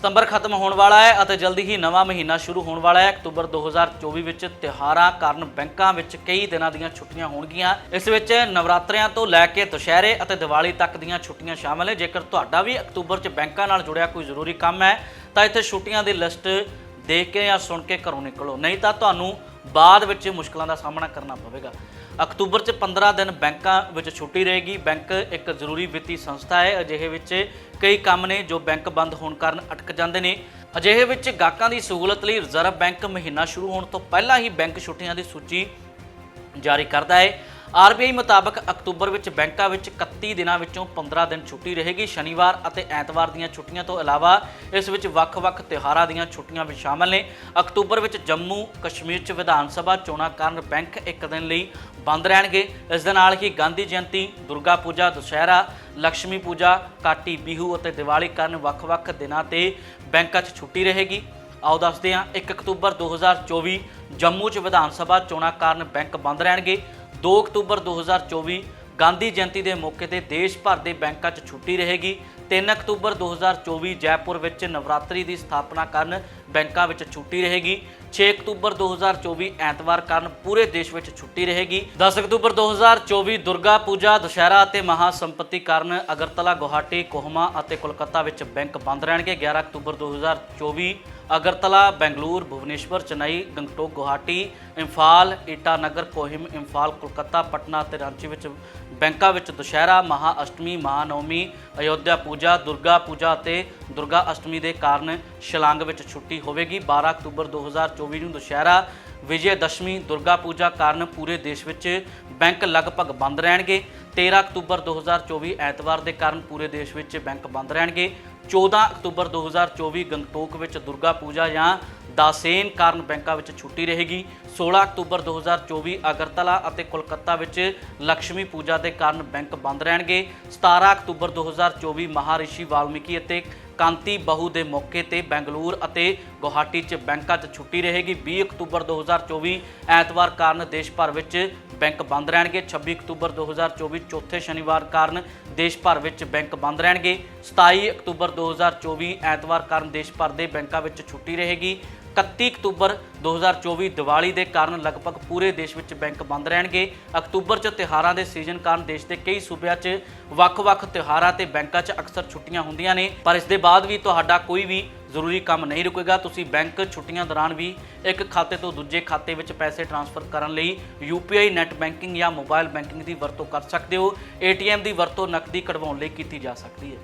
ਸਤੰਬਰ ਖਤਮ ਹੋਣ ਵਾਲਾ ਹੈ ਅਤੇ ਜਲਦੀ ਹੀ ਨਵਾਂ ਮਹੀਨਾ ਸ਼ੁਰੂ ਹੋਣ ਵਾਲਾ ਹੈ। ਅਕਤੂਬਰ 2024 ਵਿੱਚ ਤਿਉਹਾਰਾਂ ਕਾਰਨ ਬੈਂਕਾਂ ਵਿੱਚ ਕਈ ਦਿਨਾਂ ਦੀਆਂ ਛੁੱਟੀਆਂ ਹੋਣਗੀਆਂ। ਇਸ ਵਿੱਚ ਨਵਰਾਤਰਿਆਂ ਤੋਂ ਲੈ ਕੇ ਦੁਸ਼ਹਿਰੇ ਅਤੇ ਦੀਵਾਲੀ ਤੱਕ ਦੀਆਂ ਛੁੱਟੀਆਂ ਸ਼ਾਮਲ ਹੈ ਜੇਕਰ ਤੁਹਾਡਾ ਵੀ ਅਕਤੂਬਰ 'ਚ ਬੈਂਕਾਂ ਨਾਲ ਜੁੜਿਆ ਕੋਈ ਜ਼ਰੂਰੀ ਕੰਮ ਹੈ, ਤਾਂ ਇੱਥੇ ਛੁੱਟੀਆਂ ਦੀ ਲਿਸਟ ਦੇਖ ਕੇ ਜਾਂ ਸੁਣ ਕੇ ਘਰੋਂ ਨਿਕਲੋ। ਨਹੀਂ ਤਾਂ ਤੁਹਾਨੂੰ ਬਾਅਦ ਵਿੱਚ ਮੁਸ਼ਕਲਾਂ ਦਾ ਸਾਹਮਣਾ ਕਰਨਾ ਪਵੇਗਾ। ਅਕਤੂਬਰ 'ਚ 15 ਦਿਨ ਬੈਂਕਾਂ ਵਿੱਚ ਛੁੱਟੀ ਰਹੇਗੀ। ਬੈਂਕ ਇੱਕ ਜ਼ਰੂਰੀ ਵਿੱਤੀ ਸੰਸਥਾ ਹੈ। ਅਜਿਹੇ ਵਿੱਚ ਕਈ ਕੰਮ ਨੇ ਜੋ ਬੈਂਕ ਬੰਦ ਹੋਣ ਕਾਰਨ ਅਟਕ ਜਾਂਦੇ ਨੇ। ਅਜਿਹੇ ਵਿੱਚ ਗਾਹਕਾਂ ਦੀ ਸਹੂਲਤ ਲਈ ਰਿਜ਼ਰਵ ਬੈਂਕ ਮਹੀਨਾ ਸ਼ੁਰੂ ਹੋਣ ਤੋਂ ਪਹਿਲਾਂ ਹੀ ਬੈਂਕ ਛੁੱਟੀਆਂ ਦੀ ਸੂਚੀ ਜਾਰੀ ਕਰਦਾ ਹੈ। ਆਰਬੀਆਈ ਮੁਤਾਬਕ ਅਕਤੂਬਰ ਵਿੱਚ ਬੈਂਕਾਂ ਵਿੱਚ 31 ਦਿਨਾਂ ਵਿੱਚੋਂ 15 ਦਿਨ ਛੁੱਟੀ ਰਹੇਗੀ। ਸ਼ਨੀਵਾਰ ਅਤੇ ਐਤਵਾਰ ਦੀਆਂ ਛੁੱਟੀਆਂ ਤੋਂ ਇਲਾਵਾ ਇਸ ਵਿੱਚ ਵੱਖ-ਵੱਖ ਤਿਉਹਾਰਾਂ ਦੀਆਂ ਛੁੱਟੀਆਂ ਵੀ ਸ਼ਾਮਲ ਨੇ। ਅਕਤੂਬਰ ਵਿੱਚ ਜੰਮੂ ਕਸ਼ਮੀਰ 'ਚ ਵਿਧਾਨ ਸਭਾ ਚੋਣਾਂ ਕਾਰਨ ਬੈਂਕ ਇੱਕ ਦਿਨ ਲਈ ਬੰਦ ਰਹਿਣਗੇ। ਇਸ ਦੇ ਨਾਲ ਹੀ ਗਾਂਧੀ ਜਯੰਤੀ, ਦੁਰਗਾ ਪੂਜਾ, ਦੁਸਹਿਰਾ ਲక్ష్ਮੀ ਪੂਜਾ ਕਾਟੀ ਬਿਹੂ ਅਤੇ ਦੀਵਾਲੀ ਕਾਰਨ ਵੱਖ-ਵੱਖ ਦਿਨਾਂ ਤੇ ਬੈਂਕਾਂ 'ਚ ਛੁੱਟੀ ਰਹੇਗੀ। ਆਓ ਦੱਸਦੇ ਹਾਂ 1 ਅਕਤੂਬਰ 2024 ਜੰਮੂ 'ਚ ਵਿਧਾਨ ਸਭਾ ਚੋਣਾਂ ਕਾਰਨ ਬੈਂਕ ਬੰਦ ਰਹਿਣਗੇ। 2 ਅਕਤੂਬਰ 2024 ਗਾਂਧੀ ਜਯੰਤੀ ਦੇ ਮੌਕੇ ਤੇ ਦੇਸ਼ ਭਰ ਦੇ ਬੈਂਕਾਂ 'ਚ ਛੁੱਟੀ ਰਹੇਗੀ। 3 ਅਕਤੂਬਰ 2024 ਜੈਪੁਰ ਵਿੱਚ ਨਵਰਾਤਰੀ ਦੀ ਸਥਾਪਨਾ ਕਰਨ ਬੈਂਕਾਂ ਵਿੱਚ ਛੁੱਟੀ ਰਹੇਗੀ। 6 ਅਕਤੂਬਰ 2024 ਐਤਵਾਰ ਕਾਰਨ ਪੂਰੇ ਦੇਸ਼ ਵਿੱਚ ਛੁੱਟੀ ਰਹੇਗੀ। 10 ਅਕਤੂਬਰ 2024 ਦੁਰਗਾ ਪੂਜਾ, ਦੁਸ਼ਹਿਰਾ ਅਤੇ ਮਹਾ ਸੰਪਤੀ ਕਾਰਨ ਅਗਰਤਲਾ, ਗੁਹਾਟੀ, ਕੋਹਮਾ ਅਤੇ ਕੋਲਕਾਤਾ ਵਿੱਚ ਬੈਂਕ ਬੰਦ ਰਹਿਣਗੇ। 11 ਅਕਤੂਬਰ 2024 ਅਗਰਤਲਾ, ਬੈਂਗਲੁਰੂ, ਭੁਵਨੇਸ਼ਵਰ, ਚੇਨਈ, ਗੰਗਟੋਕ, ਗੁਹਾਟੀ, ਇੰਫਾਲ, ਈਟਾਨਗਰ, ਕੋਹਿਮ, ਇੰਫਾਲ, ਕੋਲਕਾਤਾ, ਪਟਨਾ ਅਤੇ ਰਾਂਚੀ ਵਿੱਚ ਬੈਂਕਾਂ ਵਿੱਚ ਦੁਸ਼ਹਿਰਾ ਮਹਾ ਅਸ਼ਟਮੀ ਮਹਾਨਵਮੀ ਅਯੋਧਿਆ ਪੂਜਾ, ਦੁਰਗਾ ਪੂਜਾ ਅਤੇ ਦੁਰਗਾ ਅਸ਼ਟਮੀ ਦੇ ਕਾਰਨ ਸ਼ਿਲਾਂਗ ਵਿੱਚ ਛੁੱਟੀ ਹੋਵੇਗੀ 12 ਅਕਤੂਬਰ 2024 ਨੂੰ ਦੁਸ਼ਹਿਰਾ। ਵਿਜੇ ਦਸ਼ਮੀ, ਦੁਰਗਾ ਪੂਜਾ ਕਾਰਨ ਪੂਰੇ ਦੇਸ਼ ਵਿੱਚ ਬੈਂਕ ਲਗਭਗ ਬੰਦ ਰਹਿਣਗੇ। 13 ਅਕਤੂਬਰ 2024 ਐਤਵਾਰ ਦੇ ਕਾਰਨ ਪੂਰੇ ਦੇਸ਼ ਵਿੱਚ ਬੈਂਕ ਬੰਦ ਰਹਿਣਗੇ। 14 ਅਕਤੂਬਰ 2024 ਗੰਗਟੋਕ ਵਿੱਚ ਦੁਰਗਾ ਪੂਜਾ ਜਾਂ ਦਾਸੇਨ ਕਾਰਨ ਬੈਂਕਾਂ ਵਿੱਚ ਛੁੱਟੀ ਰਹੇਗੀ। 16 ਅਕਤੂਬਰ 2024 ਅਗਰਤਲਾ ਅਤੇ ਕੋਲਕਾਤਾ ਵਿੱਚ ਲక్ష్ਮੀ ਪੂਜਾ ਦੇ ਕਾਰਨ ਬੈਂਕ ਬੰਦ ਰਹਿਣਗੇ। 17 ਅਕਤੂਬਰ 2024 ਮਹਾਰਿਸ਼ੀ ਵਾਲਮੀਕੀ ਅਤੇ ਕਾਂਤੀ ਬਹੂ ਦੇ ਮੌਕੇ ਤੇ ਬੈਂਗਲੁਰੂ ਅਤੇ ਗੁਹਾਟੀ 'ਚ ਬੈਂਕਾਂ 'ਚ ਛੁੱਟੀ ਰਹੇਗੀ। 20 ਅਕਤੂਬਰ 2024 ਐਤਵਾਰ ਕਾਰਨ ਦੇਸ਼ ਭਰ ਵਿੱਚ ਬੈਂਕ ਬੰਦ ਰਹਿਣਗੇ। 26 ਅਕਤੂਬਰ 2024 ਚੌਥੇ ਸ਼ਨੀਵਾਰ ਕਾਰਨ ਦੇਸ਼ ਭਰ ਵਿੱਚ ਬੈਂਕ ਬੰਦ ਰਹਿਣਗੇ। 27 ਅਕਤੂਬਰ 2024 ਐਤਵਾਰ ਕਾਰਨ ਦੇਸ਼ ਭਰ ਦੇ ਬੈਂਕਾਂ ਵਿੱਚ ਛੁੱਟੀ ਰਹੇਗੀ। 31 ਅਕਤੂਬਰ 2024 ਦੀਵਾਲੀ ਦੇ ਕਾਰਨ ਲਗਭਗ ਪੂਰੇ ਦੇਸ਼ ਵਿੱਚ ਬੈਂਕ ਬੰਦ ਰਹਿਣਗੇ। ਅਕਤੂਬਰ 'ਚ ਤਿਉਹਾਰਾਂ ਦੇ ਸੀਜ਼ਨ ਕਾਰਨ ਦੇਸ਼ ਦੇ ਕਈ ਸੂਬਿਆਂ 'ਚ ਵੱਖ-ਵੱਖ ਤਿਉਹਾਰਾਂ ਤੇ ਬੈਂਕਾਂ 'ਚ ਅਕਸਰ ਛੁੱਟੀਆਂ ਹੁੰਦੀਆਂ ਨੇ। ਪਰ ਇਸ ਦੇ ਬਾਅਦ ਵੀ ਤੁਹਾਡਾ ਕੋਈ ਵੀ ਜ਼ਰੂਰੀ ਕੰਮ ਨਹੀਂ ਰੁਕੇਗਾ। ਤੁਸੀਂ ਬੈਂਕ ਛੁੱਟੀਆਂ ਦੌਰਾਨ ਵੀ ਇੱਕ ਖਾਤੇ ਤੋਂ ਦੂਜੇ ਖਾਤੇ ਵਿੱਚ ਪੈਸੇ ਟ੍ਰਾਂਸਫਰ ਕਰਨ ਲਈ UPI ਨੈਟ ਬੈਂਕਿੰਗ ਜਾਂ ਮੋਬਾਈਲ ਬੈਂਕਿੰਗ ਦੀ ਵਰਤੋਂ ਕਰ ਸਕਦੇ ਹੋ। ATM ਦੀ ਵਰਤੋਂ ਨਕਦੀ ਕਢਵਾਉਣ ਲਈ ਕੀਤੀ ਜਾ ਸਕਦੀ ਹੈ।